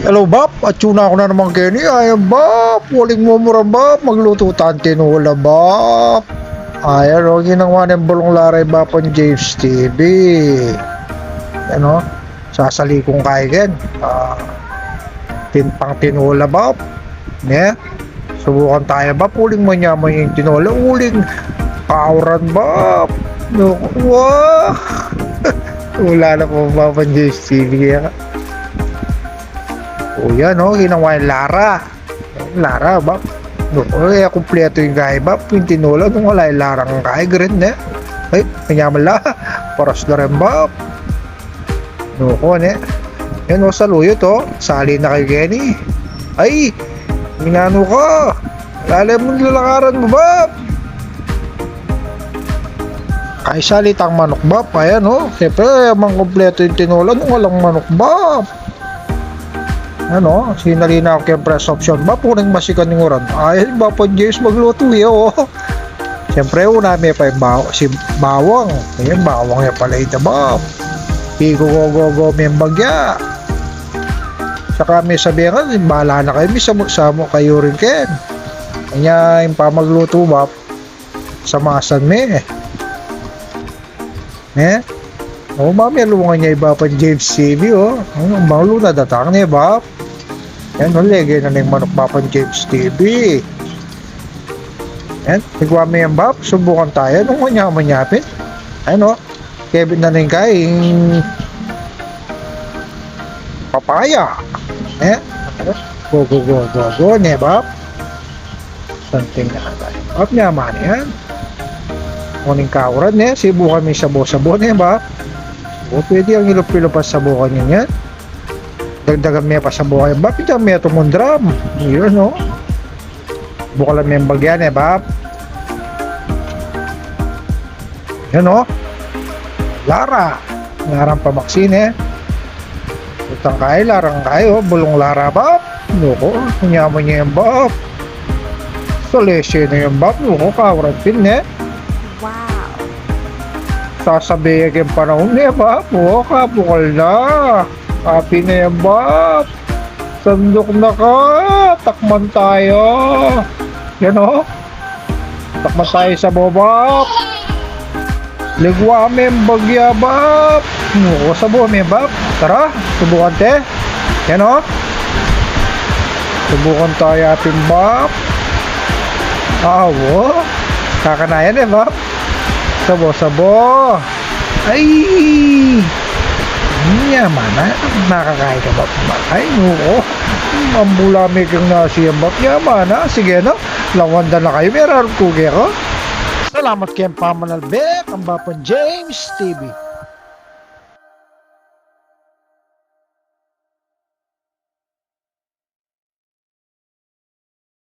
Hello, Bap. At yun ako na naman, Kenny. Ayan, Bap. Waling mumura, Bap. Magluto tayo tinola, Bap. Ayan, o. Ginawa ng bulong laray, Bap, ang James TV. Ano? Sasali kong kaigan. Ah, tin pang tinola, Bap. Ne? Subukan tayo, Bap. Uling manyaman yung tinola. Uling kauran, Bap. No, wah. Wala na po, Bap, ang James TV. Kaya o yan o, ginawa yung Lara. Lara, ba? No, eh, kumpleto yung guy ba? Yung tinola, nung wala yung Lara ng guy, green na. Ay, kanyaman la. Paras na rin ba? No, ko, ne. Yan o, saluyo to. Sali na kay Kenny. Ay, minano ka. Lalim mo lalakaran mo ba? Ay, salitang manok ba? Ayan o. Siyempre, mang kumpleto yung tinola nung walang manok ba? Ano, sinali na ako kay press option. Ba puning masikan ng uran ay ba po James magluto yo siyempre una may pa yung baw, si bawang. Ayun bawang ya pala ito ba? Pigo go go go may bagya. Saka may sabihan bahala na kayo may samo kayo rin ken. Kanya yung pa magluto ba? Samasan me eh Oh, mami, luwangan niya iba pa James CV, oh. Ang malu na datang niya, ba? Yan, oh, lege na ng manok ba pa James TV. Yan, nagawa mo yan, Bap. Subukan tayo. Nung manya-manyapin. Ano, Kevin na rin kaing papaya. Eh, go, go, go, go, go, ne, Bap. Something na tayo. Bap, nyaman yan. Kuning kauran, ne. Sibukan mo yung sabo-sabo, ne, Bap. O, pwede ang ilup-ilupas sa bukan niya yan. Dagdagan mo pa sa buhay. Bap, ito may itong drum. Yun, no? Bukalan mo yung bagyan, eh, Bap. Yan, no? Lara. Larang pamaksin, eh. Utang kayo, larang kayo. Bulong Lara, Bap. Loko, kunyaman niya yung Bap. Salesya na yung Bap. Loko, kawaran pin, eh. Sasabihin yung panahon niya ba? Oo, kapukal na. Happy na yan ba? Sandok na ka. Takman tayo. Yan o. Takman tayo sa bobak. Ligwa may bagya bab. Oo, sa buwan bab. Tara, subukan te. Yan o. Subukan tayo ating bab. Awo. Kakanayan eh bab. Sabo, sabo. Ay! Yaman na. Nakakain ka ba? Ay, oo. Mambulami kang nasi ang bak. Yaman na. Sige no. Lawanda na kayo. Meron kugi ko. Salamat kay Pamanalbek. Ang Bapa James TV.